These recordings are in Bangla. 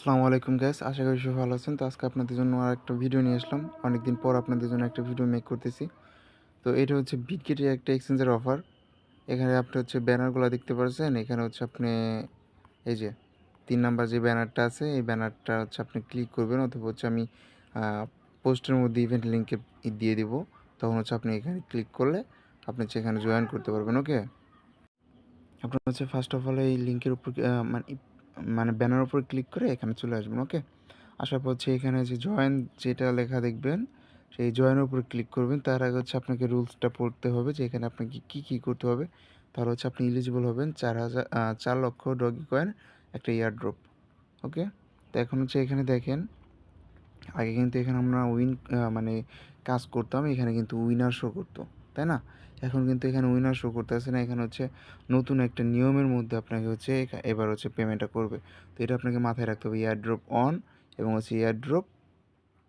আসসালামু আলাইকুম গ্যাস আশা করি সবাই ভালো আছেন। তো আজকে আপনাদের জন্য আর একটা ভিডিও নিয়ে আসলাম। অনেকদিন পর আপনাদের জন্য একটা ভিডিও মেক করতেছি। তো এটা হচ্ছে বিটকেটের একটা এক্সচেঞ্জের অফার এখানে আপনি হচ্ছে ব্যানারগুলো দেখতে পাচ্ছেন এখানে হচ্ছে আপনি এই যে তিন নাম্বার যে ব্যানারটা আছে, এই ব্যানারটা হচ্ছে আপনি ক্লিক করবেন অথবা হচ্ছে আমি পোস্টের মধ্যে ইভেন্ট লিঙ্কে দিয়ে দিব। তখন হচ্ছে আপনি এখানে ক্লিক করলে আপনি হচ্ছে এখানে জয়েন করতে পারবেন ওকে আপনার হচ্ছে ফার্স্ট অফ অল এই লিঙ্কের উপর মানে মানে ব্যানার উপর ক্লিক করে এখানে চলে আসবেন ওকে আসার পর হচ্ছে এখানে যে জয়েন যেটা লেখা দেখবেন, সেই জয়েনের উপর ক্লিক করবেন। তার আগে হচ্ছে আপনাকে রুলসটা পড়তে হবে যে এখানে আপনাকে কী কী করতে হবে। তাহলে হচ্ছে আপনি এলিজিবল হবেন চার হাজার চার লক্ষ ডগি কয়েন একটা ইয়ার ড্রপ ওকে তো এখন হচ্ছে এখানে দেখেন, আগে কিন্তু এখানে আমরা উইন মানে কাজ করতাম, এখানে কিন্তু উইনার শো করতো, তাই না? এখন কিন্তু এখানে উইনার শো করতেছে না, এখানে হচ্ছে নতুন একটা নিয়মের মধ্যে আপনাকে হচ্ছে এবার হচ্ছে পেমেন্টটা করবে। তো এটা আপনাকে মাথায় রাখতে হবে এয়ার ড্রপ অন এবং হচ্ছে এয়ার ড্রপ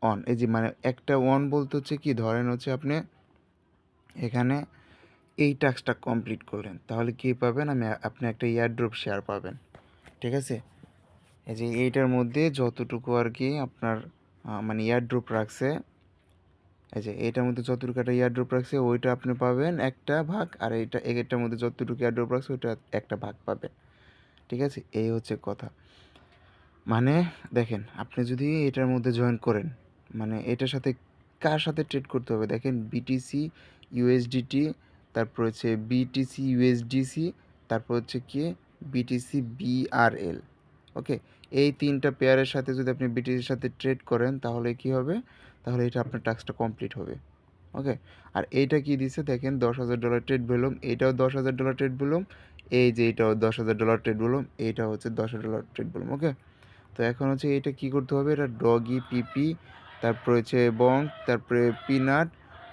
অন এই যে মানে একটা অন বলতে হচ্ছে কি, ধরেন হচ্ছে আপনি এখানে এই টাস্কটা কমপ্লিট করলেন, তাহলে কী পাবেন? আমি আপনি একটা এয়ার ড্রপ শেয়ার পাবেন, ঠিক আছে? এই যে এইটার মধ্যে যতটুকু আর কি আপনার মানে এয়ার ড্রপ রাখছে এই যে এইটার মধ্যে যতটুকু একটা এয়ার ড্রপ রাখছে, ওইটা আপনি পাবেন একটা ভাগ, আর এইটা এটার মধ্যে যতটুকু এয়ার ড্রপ রাখছে, ওইটা একটা ভাগ পাবেন। ঠিক আছে? এই হচ্ছে কথা। মানে দেখেন, আপনি যদি এটার মধ্যে জয়েন করেন মানে এটার সাথে কার সাথে ট্রেড করতে হবে? দেখেন বিটিসি ইউএসডিটি তারপর হচ্ছে বিটিসি ইউএসডিসি তারপর হচ্ছে কি? বিটিসি বিআরএল ওকে এই তিনটা পেয়ারের সাথে যদি আপনি বিটিসির সাথে ট্রেড করেন, তাহলে কি হবে? তাহলে এটা আপনার টাস্কটা কমপ্লিট হবে। ওকে আর এইটা কি দিছে? দেখেন, দশ হাজার ডলার ট্রেড ভলিউম এইটাও দশ হাজার ডলার ট্রেড ভলিউম এই যে এইটাও দশ হাজার ডলার ট্রেড ভলিউম এইটা হচ্ছে দশ হাজার ডলার ট্রেড ভলিউম ওকে তো এখন হচ্ছে এটা কি করতে হবে? এটা ডগি পিপি তারপরে হচ্ছে বং তারপরে পিনাট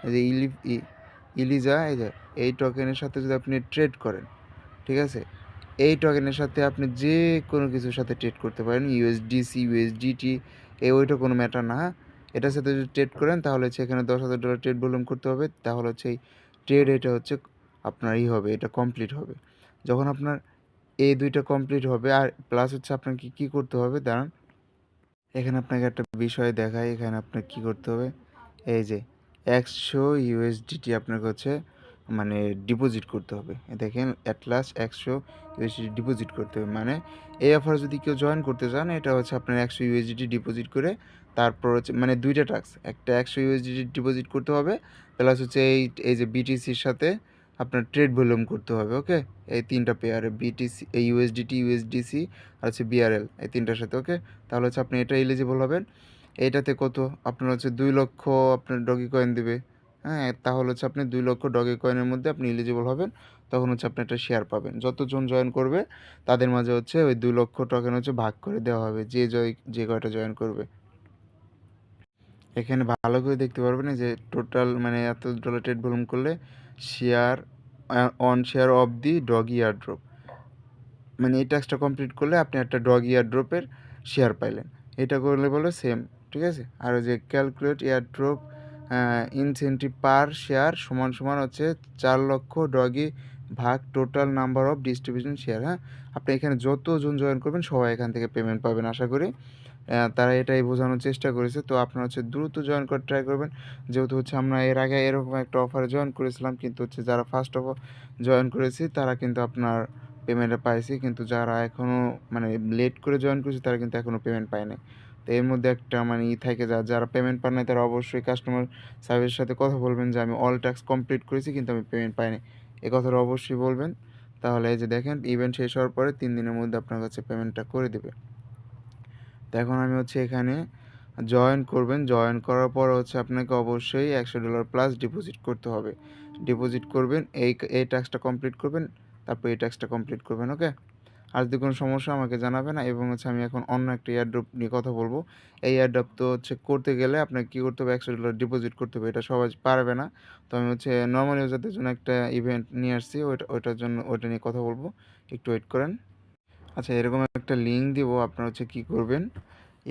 এই যে ইলি ইলিজা এই যে, এই টোকেনের সাথে যদি আপনি ট্রেড করেন, ঠিক আছে? এই টোকেনের সাথে আপনি যে কোনো কিছুর সাথে ট্রেড করতে পারেন ইউএসডিসি ইউএসডিটি এ ওইটা কোনো ম্যাটার না হ্যাঁ? এটার সাথে যদি ট্রেড করেন, তাহলে হচ্ছে এখানে দশ হাজার ডলার ট্রেড ভলিউম করতে হবে। তাহলে হচ্ছে এই ট্রেড এটা হচ্ছে আপনার ই হবে, এটা কমপ্লিট হবে। যখন আপনার এই দুইটা কমপ্লিট হবে, আর প্লাস হচ্ছে আপনাকে কী করতে হবে, দাঁড়ান। এখানে আপনাকে একটা বিষয় দেখায় এখানে আপনার কী করতে হবে? এই যে একশো ইউএসডিটি আপনাকে হচ্ছে মানে ডিপোজিট করতে হবে। দেখেন অ্যাট লাস্ট একশো ইউএসডিটি ডিপোজিট করতে হবে। মানে এই অফার যদি কেউ জয়েন করতে চান, এটা হচ্ছে আপনার একশো ইউএসডিটি ডিপোজিট করে তারপর হচ্ছে মানে দুইটা টাস্ক, একটা একশো ইউএসডি ডিপোজিট করতে হবে প্লাস হচ্ছে এই এই যে বিটিসির সাথে আপনার ট্রেড ভলিউম করতে হবে ওকে এই তিনটা পেয়ারে বিটিসি এই ইউএসডিটি ইউএসডিসি আর হচ্ছে বিআরএল এই তিনটার সাথে ওকে তাহলে হচ্ছে আপনি এটা এলিজিবল হবেন। এইটাতে কত? আপনার হচ্ছে দুই লক্ষ আপনার ডগি কয়েন দেবে হ্যাঁ? তাহলে হচ্ছে আপনি দুই লক্ষ ডগি কয়েনের মধ্যে আপনি এলিজিবল হবেন, তখন হচ্ছে আপনি একটা শেয়ার পাবেন। যতজন জয়েন করবে, তাদের মাঝে হচ্ছে ওই দুই লক্ষ টোকেন হচ্ছে ভাগ করে দেওয়া হবে, যে জয় যে কয়টা জয়েন করবে। এখানে ভালো করে দেখতে পারবেন যে টোটাল মানে এত ডলার ট্রেড ভলিউম করলে share on share of the dog airdrop মানে এই টাস্কটা কমপ্লিট করলে আপনি একটা ডগ ইয়ার ড্রপের শেয়ার পাইলেন। এটা করলে বলে সেম ঠিক আছে? আর যে calculate airdrop incentive per share সমান সমান হচ্ছে চার লক্ষ ডগি ভাগ total number of distribution share হ্যাঁ? আপনি এখানে যতজন জয়েন করবেন সবাই এখান থেকে পেমেন্ট পাবেন, আশা করি। তারা এটাই বোঝানোর চেষ্টা করেছে। তো আপনারা হচ্ছে দ্রুত জয়েন করে ট্রাই করবেন। যেহেতু হচ্ছে আমরা এর আগে এরকম একটা অফারে জয়েন করেছিলাম, কিন্তু হচ্ছে যারা ফার্স্ট অফ জয়েন করেছি, তারা কিন্তু আপনার পেমেন্টটা পাইছি। কিন্তু যারা এখনও মানে লেট করে জয়েন করেছে, তারা কিন্তু এখনও পেমেন্ট পায়নি তো এর মধ্যে একটা মানে ই থাকে যা, যারা পেমেন্ট পান নাই, তারা অবশ্যই কাস্টমার সার্ভিসের সাথে কথা বলবেন যে, আমি অল ট্যাক্স কমপ্লিট করেছি, কিন্তু আমি পেমেন্ট পাইনি এ কথাটা অবশ্যই বলবেন। তাহলে এই যে দেখেন ইভেন্ট শেষ হওয়ার পরে তিন দিনের মধ্যে আপনার কাছে পেমেন্টটা করে দেবে। এখন আমি হচ্ছে এখানে জয়েন করবেন। জয়েন করার পর হচ্ছে আপনাকে অবশ্যই একশো ডলার প্লাস ডিপোজিট করতে হবে। ডিপোজিট করবেন, এই এই ট্যাক্সটা কমপ্লিট করবেন, তারপর এই ট্যাক্সটা কমপ্লিট করবেন ওকে আর যদি কোনো সমস্যা আমাকে জানাবেন এবং হচ্ছে আমি এখন অন্য একটা এয়ারড্রপ নিয়ে কথা বলব, এই এয়ারড্রপ তো হচ্ছে করতে গেলে আপনাকে কী করতে হবে? একশো ডলার ডিপোজিট করতে হবে, এটা সবাই পারবে না। তো আমি হচ্ছে নর্মাল ইউজারদের জন্য একটা ইভেন্ট নিয়ে আসছি, ওইটা, ওইটার জন্য ওইটা নিয়ে কথা বলব। একটু ওয়েট করেন। আচ্ছা এরকম একটা লিঙ্ক দেবো, আপনার হচ্ছে কী করবেন?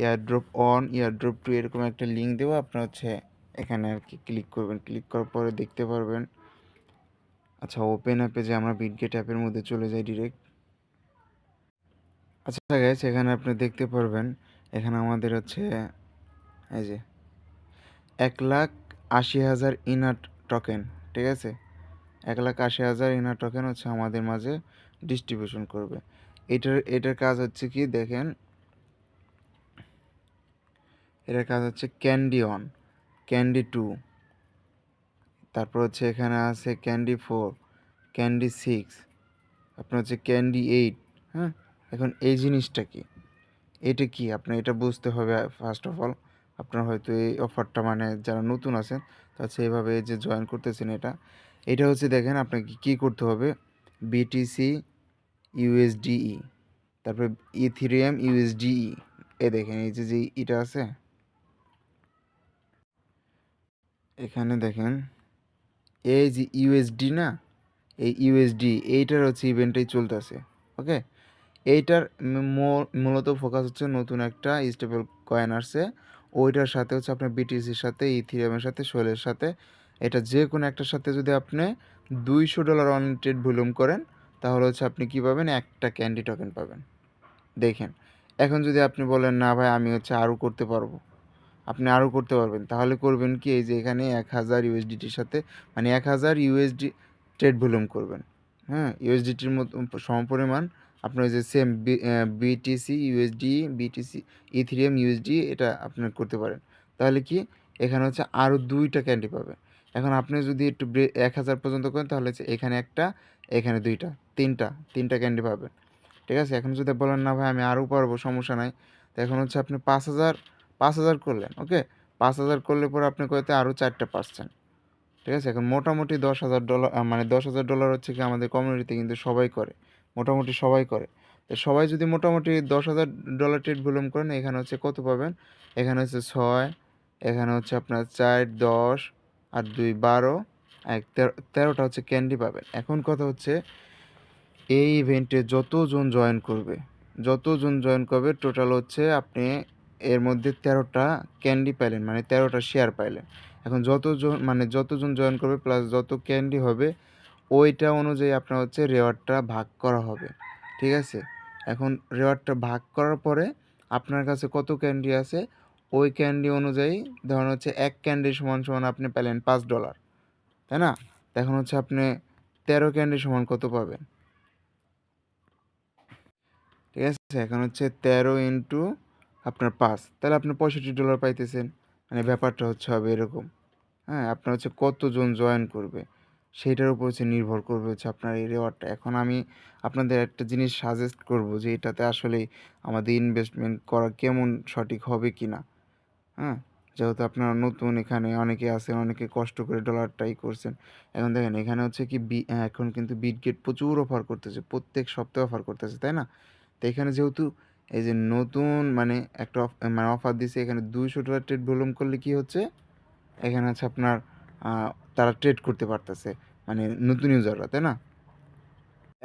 এয়ারড্রপ অন এয়ারড্রপ টু এরকম একটা লিঙ্ক দেবো, আপনার হচ্ছে এখানে আর কি ক্লিক করবেন। ক্লিক করার পরে দেখতে পারবেন। আচ্ছা ওপেন অ্যাপে যে আমরা বিটগেট অ্যাপের মধ্যে চলে যাই ডিরেক্ট আচ্ছা গাইস এখানে আপনি দেখতে পারবেন, এখানে আমাদের হচ্ছে এই যে এক লাখ আশি হাজার ইনার টোকেন ঠিক আছে? এক লাখ আশি হাজার ইনার টোকেন হচ্ছে আমাদের মাঝে ডিস্ট্রিবিউশন করবে। এটার এটার কাজ হচ্ছে কি দেখেন? এটার কাজ হচ্ছে ক্যান্ডি অন ক্যান্ডি টু তারপর হচ্ছে এখানে আছে ক্যান্ডি ফোর ক্যান্ডি সিক্স আপনার হচ্ছে ক্যান্ডি এইট হ্যাঁ? এখন এই জিনিসটা কি? এটা কি? আপনার এটা বুঝতে হবে ফার্স্ট অফ অল আপনার হয়তো এই অফারটা মানে যারা নতুন আছেন, তারা সেইভাবে যে জয়েন করতেছেন এটা। এটা হচ্ছে দেখেন আপনাকে কি করতে হবে? বিটিসি ইউএসডিই তারপরে ইথিরিয়াম ইউএসডিই এ দেখেন, এই যে যে এটা আছে। এখানে দেখেন, এই যে ইউএসডি না, এই ইউএসডি এইটার হচ্ছে ইভেন্টটাই চলতেছে, ওকে? এইটার মূলত ফোকাস হচ্ছে নতুন একটা স্টেবল কয়েন আসছে, ওইটার সাথে হচ্ছে আপনার বিটিসির সাথে, ইথিরিয়ামের সাথে সোলের সাথে, এটা যে কোনো একটার সাথে যদি আপনি দুইশো ডলার অন ট্রেড ভলিউম করেন তাহলে হচ্ছে আপনি কী পাবেন? একটা ক্যান্ডি টোকেন পাবেন। দেখেন, এখন যদি আপনি বলেন, না ভাই, আমি হচ্ছে আরও করতে পারব। আপনি আরও করতে পারবেন। তাহলে করবেন কি? এই যে এখানে এক হাজার ইউএসডিটির সাথে মানে এক হাজার ইউএসডি ট্রেড ভলিউম করবেন। হ্যাঁ? ইউএসডিটির মতো সমপরিমাণ আপনার যে same BTC USD BTC Ethereum USD এটা আপনি করতে পারেন। তাহলে কি? এখানে হচ্ছে আরও দুইটা ক্যান্ডি পাবেন। এখন আপনি যদি একটু এক হাজার পর্যন্ত করেন, তাহলে হচ্ছে এখানে একটা, এখানে দুইটা। তিনটা তিনটা ক্যান্ডি পাবেন। ঠিক আছে? এখন যদি বলেন, না ভাই, আমি আরও পারব, সমস্যা নাই। তো এখন হচ্ছে আপনি পাঁচ হাজার পাঁচ হাজার করলেন ওকে পাঁচ হাজার করলে পরে আপনি কয়তে? আরও চারটে পাচ্ছেন। ঠিক আছে? এখন মোটামুটি দশ হাজার ডলার মানে দশ হাজার ডলার হচ্ছে কি আমাদের কমিউনিটিতে কিন্তু সবাই করে। মোটামুটি সবাই করে। তো সবাই যদি মোটামুটি দশ হাজার ডলার ট্রেড ভলিউম করেন, এখানে হচ্ছে কত পাবেন? এখানে হচ্ছে ছয়, এখানে হচ্ছে আপনার চার, দশ, আর দুই, বারো, এক, তেরো, তেরোটা হচ্ছে ক্যান্ডি পাবেন। এখন কথা হচ্ছে এই ইভেন্টে যতজন জয়েন করবে, যতজন জয়েন করবে টোটাল হচ্ছে আপনি এর মধ্যে তেরোটা ক্যান্ডি পাইলেন মানে তেরোটা শেয়ার পাইলেন। এখন যতজন মানে যতজন জয়েন করবে প্লাস যত ক্যান্ডি হবে, ওইটা অনুযায়ী আপনার হচ্ছে রেওয়ার্ডটা ভাগ করা হবে, ঠিক আছে? এখন রেওয়ার্ডটা ভাগ করার পরে আপনার কাছে কত ক্যান্ডি আছে, ওই ক্যান্ডি অনুযায়ী ধরুন হচ্ছে এক ক্যান্ডি সমান সমান আপনি পেলেন পাঁচ ডলার তাই না? এখন হচ্ছে আপনি তেরো ক্যান্ডি সমান কত পাবেন? আছে এখন হচ্ছে তেরো ইন্টু আপনার পাঁচ। তাহলে আপনি পঁয়ষট্টি ডলার পাইতেছেন। মানে ব্যাপারটা হচ্ছে হবে এরকম। হ্যাঁ আপনার হচ্ছে কতজন জয়েন করবে, সেইটার উপর হচ্ছে নির্ভর করবে হচ্ছে আপনার এই রেওয়ার্ডটা এখন আমি আপনাদের একটা জিনিস সাজেস্ট করব যে এটাতে আসলে আমাদের ইনভেস্টমেন্ট করা কেমন সঠিক হবে কি না হ্যাঁ যেহেতু আপনারা নতুন এখানে, অনেকে আছেন, অনেকে কষ্ট করে ডলারটাই করছেন। এখন দেখেন, এখানে হচ্ছে কি বি এখন কিন্তু বিট গেট প্রচুর অফার করতেছে, প্রত্যেক সপ্তাহে অফার করতেছে, তাই না? তো এখানে যেহেতু এই যে নতুন মানে একটা মানে অফার দিছে, এখানে দুইশো ডলার ট্রেড ভলিউম করলে কি হচ্ছে? এখানে হচ্ছে আপনার তারা ট্রেড করতে পারতেছে মানে নতুন ইউজাররা তাই না?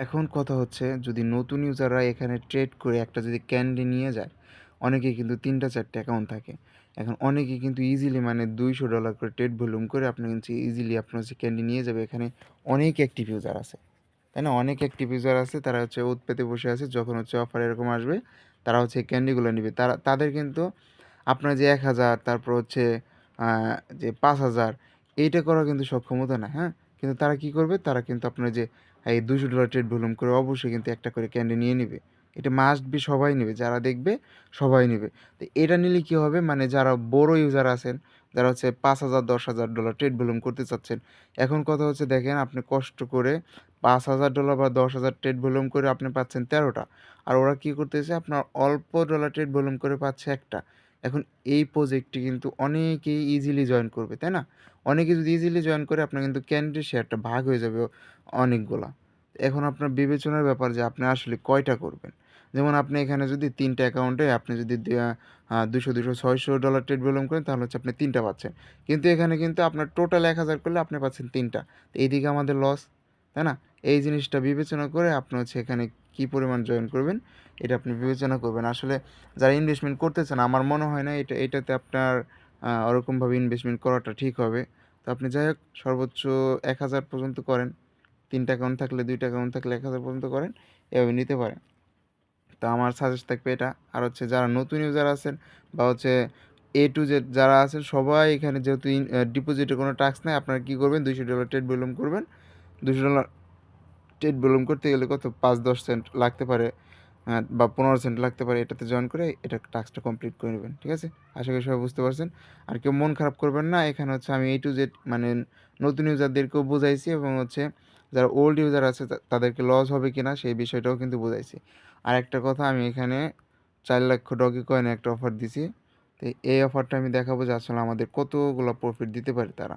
এখন কথা হচ্ছে যদি নতুন ইউজাররা এখানে ট্রেড করে একটা যদি ক্যান্ডি নিয়ে যায়, অনেকে কিন্তু তিনটা চারটে অ্যাকাউন্ট থাকে। এখন অনেকে কিন্তু ইজিলি মানে দুইশো ডলার করে ট্রেড ভলিউম করে আপনি কিন্তু ইজিলি আপনার হচ্ছে ক্যান্ডি নিয়ে যাবে, এখানে অনেক অ্যাক্টিভ ইউজার আছে। তাই না? অনেক অ্যাক্টিভ ইউজার আছে, তারা হচ্ছে ওত পেতে বসে আছে, যখন হচ্ছে অফার এরকম আসবে, তারা হচ্ছে ক্যান্ডিগুলো নেবে। তারা, তাদের কিন্তু আপনার যে এক হাজার, তারপর হচ্ছে যে পাঁচ হাজার, এইটা করার কিন্তু সক্ষমতা না হ্যাঁ? কিন্তু তারা কি করবে? তারা কিন্তু আপনার যে, এই দুশো ডলার ট্রেড ভলিউম করে অবশ্যই কিন্তু একটা করে ক্যান্ডি নিয়ে নেবে। এটা মাস্ট বি সবাই নেবে, যারা দেখবে সবাই নেবে। তো এটা নিলে কী হবে? মানে যারা বড় ইউজার আছেন, যারা হচ্ছে পাঁচ হাজার, দশ হাজার ডলার ট্রেড ভলিউম করতে চাচ্ছেন, এখন কথা হচ্ছে দেখেন, আপনি কষ্ট করে পাঁচ হাজার ডলার বা দশ হাজার ট্রেড ভলিউম করে আপনি পাচ্ছেন তেরোটা। আর ওরা কী করতেছে? আপনার অল্প ডলার ট্রেড ভলিউম করে পাচ্ছে একটা। এখন এই প্রজেক্টটি কিন্তু অনেকেই ইজিলি জয়েন করবে, তাই না? অনেকে যদি ইজিলি জয়েন করে, আপনার কিন্তু ক্যান্ডি শেয়ারটা ভাগ হয়ে যাবে অনেকগুলা। এখন আপনার বিবেচনার ব্যাপার যে আপনি আসলে কয়টা করবেন? যেমন আপনি এখানে যদি তিনটা অ্যাকাউন্টে আপনি যদি দুশো দুশো ছয়শো ডলার ট্রেড ভলিউম করেন, তাহলে হচ্ছে আপনি তিনটা পাচ্ছেন। কিন্তু এখানে কিন্তু আপনার টোটাল এক হাজার করলে আপনি পাচ্ছেন তিনটা। এইদিকে আমাদের লস তাই না? এই জিনিসটা বিবেচনা করে আপনি হচ্ছে এখানে কী পরিমাণ জয়েন করবেন, এটা আপনি বিবেচনা করবেন। আসলে যারা ইনভেস্টমেন্ট করতেছেন আমার মনে হয় না এটা, এটাতে আপনার ওরকমভাবে ইনভেস্টমেন্ট করাটা ঠিক হবে। তো আপনি যাই হোক, সর্বোচ্চ এক হাজার পর্যন্ত করেন। তিনটা অ্যাকাউন্ট থাকলে, দুইটা অ্যাকাউন্ট থাকলে এক হাজার পর্যন্ত করেন, এভাবে নিতে পারেন। তো আমার সাজেস্ট থাকবে এটা। আর হচ্ছে যারা নতুন ইউজার আছেন বা হচ্ছে এ টু জেড যারা আছেন, সবাই এখানে যেহেতু ডিপোজিটে কোনো টাক্স নেই, আপনারা কী করবেন? দুইশো ডলার ট্রেড ভলিউম করবেন। দুশো ডলার ট্রেড ভলিউম করতে গেলে কত? পাঁচ দশ সেন্ট লাগতে পারে আহ, বা পনেরো সেন্ট লাগতে পারে এটাতে জয়েন করে এটা টাস্কটা কমপ্লিট করে নেবেন ঠিক আছে? আশা করি সবাই বুঝতে পারছেন। আর কেউ মন খারাপ করবেন না এখানে হচ্ছে আমি এই টু জেড মানে নতুন ইউজারদেরকেও বোঝাইছি এবং হচ্ছে যারা ওল্ড ইউজার আছে তাদেরকে লস হবে কি না সেই বিষয়টাও কিন্তু বোঝাইছি। আর একটা কথা আমি এখানে চার লক্ষ ডগি কয়েনে একটা অফার দিছি। তো এই অফারটা আমি দেখাবো যে আসলে আমাদের কতগুলো প্রফিট দিতে পারে তারা।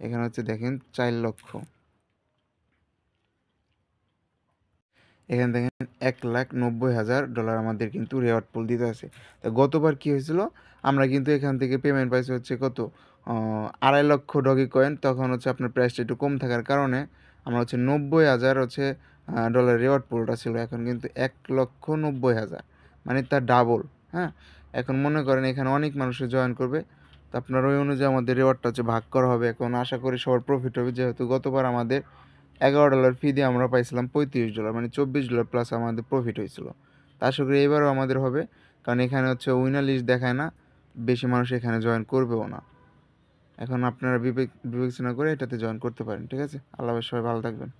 এখানে হচ্ছে দেখেন চার লক্ষ। এখানে দেখেন এক লাখ নব্বই হাজার ডলার আমাদের কিন্তু রেওয়ার্ড পুল দিতে আছে তো গতবার কি হয়েছিল? আমরা কিন্তু এখান থেকে পেমেন্ট পাইছি হচ্ছে কত? আড়াই লক্ষ ডগি কয়েন তখন হচ্ছে আপনার প্রাইসটা একটু কম থাকার কারণে আমরা হচ্ছে নব্বই হাজার হচ্ছে ডলার রেওয়ার্ড পুলটা ছিল। এখন কিন্তু এক লক্ষ নব্বই হাজার। মানে তার ডাবল হ্যাঁ? এখন মনে করেন এখানে অনেক মানুষের জয়েন করবে। তো আপনার ওই অনুযায়ী আমাদের রেওয়ার্ডটা হচ্ছে ভাগ করা হবে। এখন আশা করি সবার প্রফিট হবে। যেহেতু গতবার আমাদের এগারো ডলার ফি দিয়ে আমরা পাইছিলাম পঁয়ত্রিশ ডলার মানে চব্বিশ ডলার প্লাস আমাদের প্রফিট হয়েছিল। তা আশা করি এবারও আমাদের হবে, কারণ এখানে হচ্ছে উইনার লিস্ট দেখায় না, বেশি মানুষ এখানে জয়েন করবেও না। এখন আপনারা বিবেক, বিবেচনা করে এটাতে জয়েন করতে পারেন, ঠিক আছে? আল্লাহ সবাই ভালো থাকবেন।